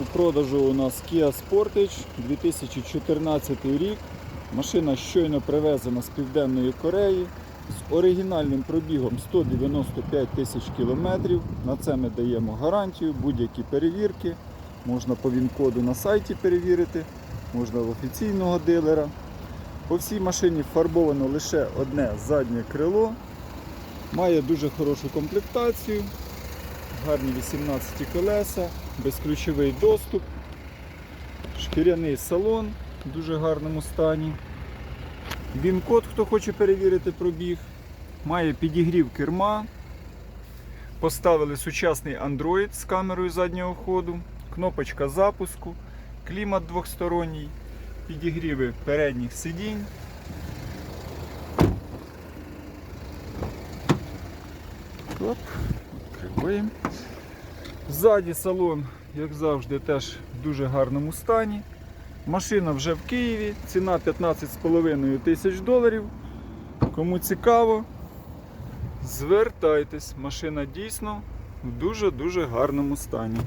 У продажу у нас Kia Sportage 2014 рік. Машина щойно привезена з Південної Кореї з оригінальним пробігом 195 тисяч кілометрів. На це ми даємо гарантію, будь-які перевірки. Можна по ВІН-коду на сайті перевірити, можна в офіційного дилера. По всій машині фарбовано лише одне заднє крило. Має дуже хорошу комплектацію, гарні 18 колеса, безключовий доступ, шкіряний салон в дуже гарному стані. Він-код, хто хоче перевірити пробіг, має підігрів керма. Поставили сучасний Android з камерою заднього ходу, кнопочка запуску, клімат двохсторонній, підігріви передніх сидінь. Оп, відкриваємо. Ззаді салон, як завжди, теж в дуже гарному стані. Машина вже в Києві, ціна 15,5 тисяч доларів. Кому цікаво, звертайтесь. Машина дійсно в дуже-дуже гарному стані.